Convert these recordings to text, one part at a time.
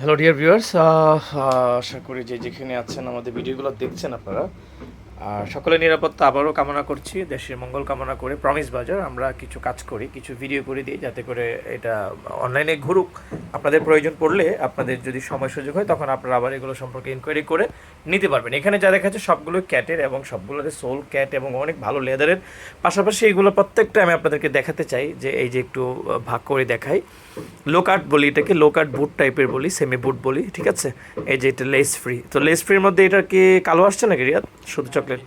Hello dear viewers আশা করি যে যেখানে আছেন, আমাদের ভিডিওগুলো দেখছেন আপনারা। আর সকলে নিরাপত্তা আবারও কামনা করছি। দেশের মঙ্গল কামনা করে প্রমিস বাজার আমরা কিছু কাজ করি, কিছু ভিডিও করে দিই, যাতে করে এটা অনলাইনে ঘুরুক। আপনাদের প্রয়োজন পড়লে আপনাদের যদি সময় সুযোগ হয় তখন আপনারা আবার এগুলো সম্পর্কে ইনকোয়ারি করে নিতে পারবেন। এখানে যা দেখা যাচ্ছে সবগুলো ক্যাটের এবং সবগুলোতে সোল ক্যাট এবং অনেক ভালো লেদারের পাশাপাশি এগুলো প্রত্যেকটা আমি আপনাদেরকে দেখাতে চাই যে এই যে একটু ভাগ করে দেখাই। লোকাট বলি এটাকে লোকাট বুট টাইপের বলি সেমি বুট বলি ঠিক আছে? এই যে এটা লেস ফ্রি তো লেস ফ্রির মধ্যে এটা কি কালো আসছে নাকি রিয়াদ? শুধু চকলেট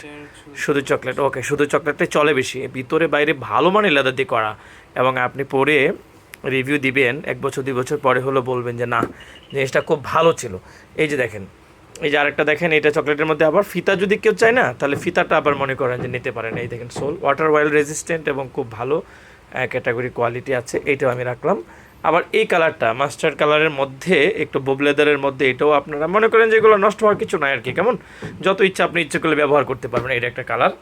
শুধু চকলেট ওকে শুধু চকলেটটাই চলে বেশি। ভিতরে বাইরে ভালো মানে লেদার দিয়ে করা। এবং আপনি পরে রিভিউ দিবেন, এক বছর, দুই বছর পরে হলো বলবেন যে, না, জিনিসটা খুব ভালো ছিল। এই যে দেখেন, এই যে আরেকটা দেখেন, এটা চকলেটের মধ্যে আবার ফিতা যদি কেউ চায় না, তাহলে ফিতাটা আবার মনে করেন যে নিতে পারেন এই দেখেন, সোল, ওয়াটার ওয়েল রেজিস্ট্যান্ট এবং খুব ভালো ক্যাটাগরি কোয়ালিটি আছে এইটাও আমি রাখলাম। আবার এই কালারটা মাস্টার্ড কালারের মধ্যে, একটু বোবলেদারের মধ্যে, এটাও আপনারা মনে করেন যে এগুলো নষ্ট হওয়ার কিছু নাই আর কি, কেমন? যত ইচ্ছা আপনি ইচ্ছে করলে ব্যবহার করতে পারবেন, এটা একটা কালার।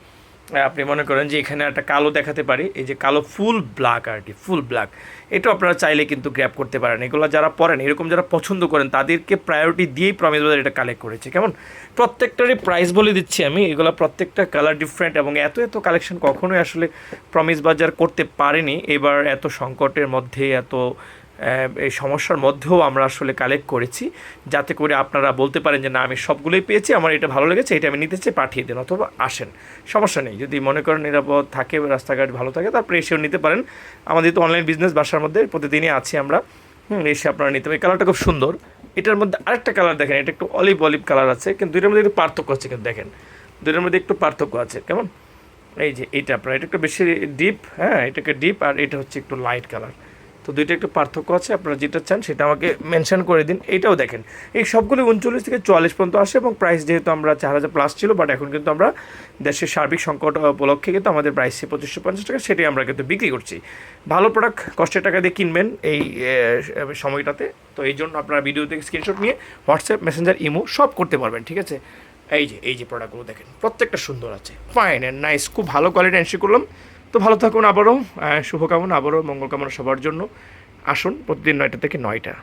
আপনি মনে করেন যে এখানে একটা কালো দেখাতে পারি, এই যে কালো ফুল ব্ল্যাক আর কি, ফুল ব্ল্যাক। এটা আপনারা চাইলে কিন্তু গ্র্যাপ করতে পারেন। এগুলো যারা পরেন, এরকম যারা পছন্দ করেন, তাদেরকে প্রায়োরিটি দিয়েই প্রমিস বাজার এটা কালেক্ট করেছে। কেমন? প্রত্যেকটারই প্রাইস বলে দিচ্ছি আমি, এগুলো প্রত্যেকটা কালার ডিফারেন্ট এবং এত এত কালেকশন কখনোই আসলে প্রমিস বাজার করতে পারেনি। এবার এত সংকটের মধ্যে, এত এই সমস্যার মধ্যেও আমরা আসলে কালেক্ট করেছি। যাতে করে আপনারা বলতে পারেন যে, না, আমি সবগুলোই পেয়েছি, আমার এটা ভালো লেগেছে, এটা আমি নিতে চাই, পাঠিয়ে দিন অথবা আসেন। সমস্যা নেই, যদি মনে করেন নিরাপদ থাকে, রাস্তাঘাট ভালো থাকে, তারপরে এসেও নিতে পারেন। আমাদের তো অনলাইন বিজনেস বাসার মধ্যে প্রতিদিনই আছি আমরা। এসে আপনারা নিতে পারেন। কালারটা খুব সুন্দর। এটার মধ্যে আরেকটা কালার দেখেন, এটা একটু অলিভ অলিভ কালার আছে, কিন্তু দুইটার মধ্যে একটু পার্থক্য আছে, কিন্তু দেখেন। দুইটার মধ্যে একটু পার্থক্য আছে, কেমন? এই যে, এটা আপনার, এটা একটু বেশি ডিপ হ্যাঁ এটাকে ডিপ আর এটা হচ্ছে একটু লাইট কালার তো দুইটা একটু পার্থক্য আছে, আপনারা যেটা চান সেটা আমাকে মেনশন করে দিন, এইটাও দেখেন। এই সবগুলো উনচল্লিশ থেকে চুয়াল্লিশ পর্যন্ত আসে এবং প্রাইস যেহেতু আমরা চার হাজার প্লাস ছিল বাট এখন কিন্তু আমরা দেশের সার্বিক সংকট উপলক্ষে কিন্তু আমাদের প্রাইস সে পঁচিশশো পঞ্চাশ টাকা, সেটাই আমরা কিন্তু বিক্রি করছি। ভালো প্রোডাক্ট কষ্টের টাকা দিয়ে কিনবেন এই সময়টাতে। তো এই জন্য আপনারা ভিডিও থেকে স্ক্রিনশট নিয়ে হোয়াটসঅ্যাপ মেসেঞ্জার ইমো সব করতে পারবেন, ঠিক আছে? এই যে এই যে প্রোডাক্টগুলো দেখেন, প্রত্যেকটা সুন্দর আছে। ফাইন অ্যান্ড নাইস খুব ভালো কোয়ালিটি এনশি করলাম। তো ভালো থাকুন আবারও শুভকামনা, আবারও মঙ্গল কামনা সবার জন্য। আসুন প্রতিদিন নয়টা থেকে নয়টা।